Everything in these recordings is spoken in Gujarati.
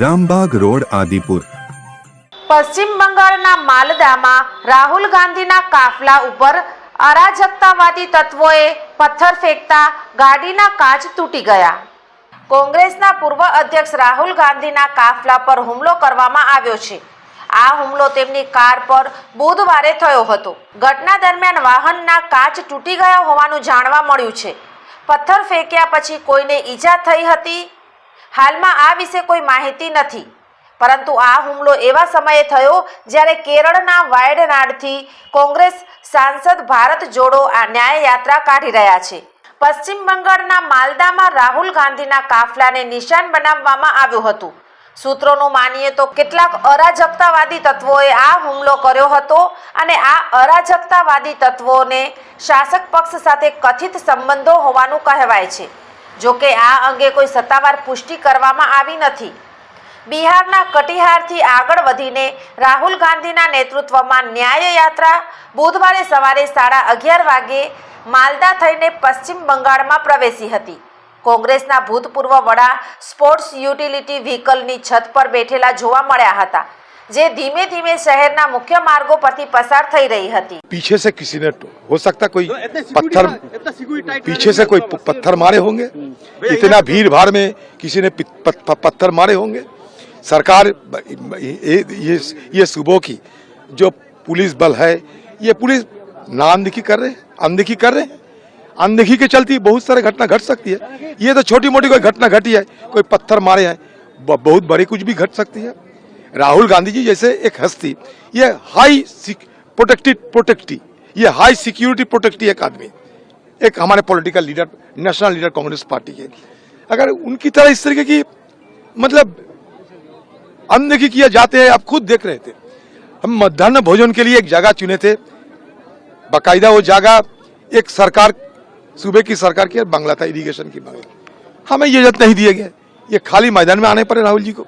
Rambag road, Adipur. પશ્ચિમ બંગાળના માલદામાં રાહુલ ગાંધીના કાફલા ઉપર અરાજકતાવાદી તત્વોએ પથ્થર ફેંકતા ગાડીના કાચ તૂટી ગયા. કોંગ્રેસના પૂર્વ અધ્યક્ષ રાહુલ ગાંધીના કાફલા પર હુમલો કરવામાં આવ્યો છે. આ હુમલો તેમની કાર પર બુધવારે થયો હતો. ઘટના દરમિયાન વાહનના કાચ તૂટી ગયા હોવાનું જાણવા મળ્યું છે. પથ્થર ફેંક્યા પછી કોઈને ઈજા થઈ હતી? હાલમાં આ વિશે કોઈ માહિતી નથી. પરંતુ આ હુમલો એવા સમયે થયો જ્યારે કેરળના વાયડનાડથી કોંગ્રેસ સાંસદ ભારત જોડો આ ન્યાય યાત્રા કાઢી રહ્યા છે. પશ્ચિમ બંગાળના માલદામાં રાહુલ ગાંધીના કાફલાને નિશાન બનાવવામાં આવ્યું હતું. સૂત્રોનું માનીએ તો કેટલાક અરાજકતાવાદી તત્વોએ આ હુમલો કર્યો હતો અને આ અરાજકતાવાદી તત્વોને શાસક પક્ષ સાથે કથિત સંબંધો હોવાનું કહેવાય છે. જો કે આ અંગે કોઈ સત્તાવાર પુષ્ટિ કરવામાં આવી નથી. બિહારના કટિહારથી આગળ વધીને રાહુલ ગાંધીના નેતૃત્વમાં ન્યાય યાત્રા બુધવારે સવારે સાડા અગિયાર વાગે માલદા થઈને પશ્ચિમ બંગાળમાં પ્રવેશી હતી. કોંગ્રેસના ભૂતપૂર્વ વડા સ્પોર્ટ્સ યુટિલિટી વ્હીકલની છત પર બેઠેલા જોવા મળ્યા હતા. જે ધીમે ધીમે શહેરના મુખ્ય માર્ગો પરથી પસાર થઈ રહી હતી पीछे से किसी ने हो सकता कोई पत्थर पीछे से कोई प- पत्थर मारे होंगे इतना भीड़ भाड़ में किसी ने पित- प- प- पत्थर मारे होंगे सरकार ये ये ये सूबों की जो पुलिस बल है ये पुलिस ना अनदेखी कर रहे हैं अनदेखी कर रहे हैं अनदेखी के चलती बहुत सारे घटना घट सकती है ये तो छोटी मोटी कोई घटना घटी है कोई पत्थर मारे हैं ब- बहुत बड़ी कुछ भी घट सकती है राहुल गांधी जी जैसे एक हस्ती, ये हाई प्रोटेक्टिव प्रोटेक्टी ये हाई सिक्योरिटी प्रोटेक्टी एक आदमी, एक हमारे political leader national leader Congress party के। अगर उनकी तरह इस तरीके की मतलब अनदेखी किया जाते हैं, आप खुद देख रहे थे। हम मध्यान्ह भोजन के लिए एक जगह चुने थे, बाकायदा वो जगह एक सरकार, सूबे की सरकार की बांग्ला था इरीगेशन की बांग्ला। हमें ये इजाज़त नहीं दिए गए। ये खाली मैदान में आने पड़े राहुल जी को।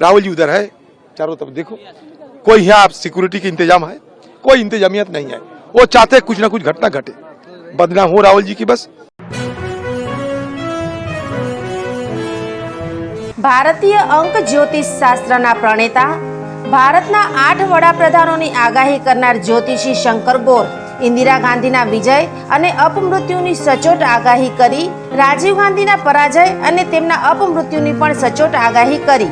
राहुल जी उधर है चारों तरफ देखो कोई यहाँ सिक्योरिटी की इंतजाम है कोई इंतजामियत नहीं है वो चाहते हैं कुछ ना कुछ घटना घटे बदनाम हो राहुल जी की बस ભારતીય અંક જ્યોતિષ શાસ્ત્રના પ્રણેતા ભારતના આઠ વડાપ્રધાનોની આગાહી કરનાર જ્યોતિષી શંકર ગોર ઇન્દિરા ગાંધીના વિજય અને અપમૃત્યુની સચોટ આગાહી કરી રાજીવ ગાંધીના પરાજય અને તેમના અપમૃત્યુની પણ સચોટ આગાહી કરી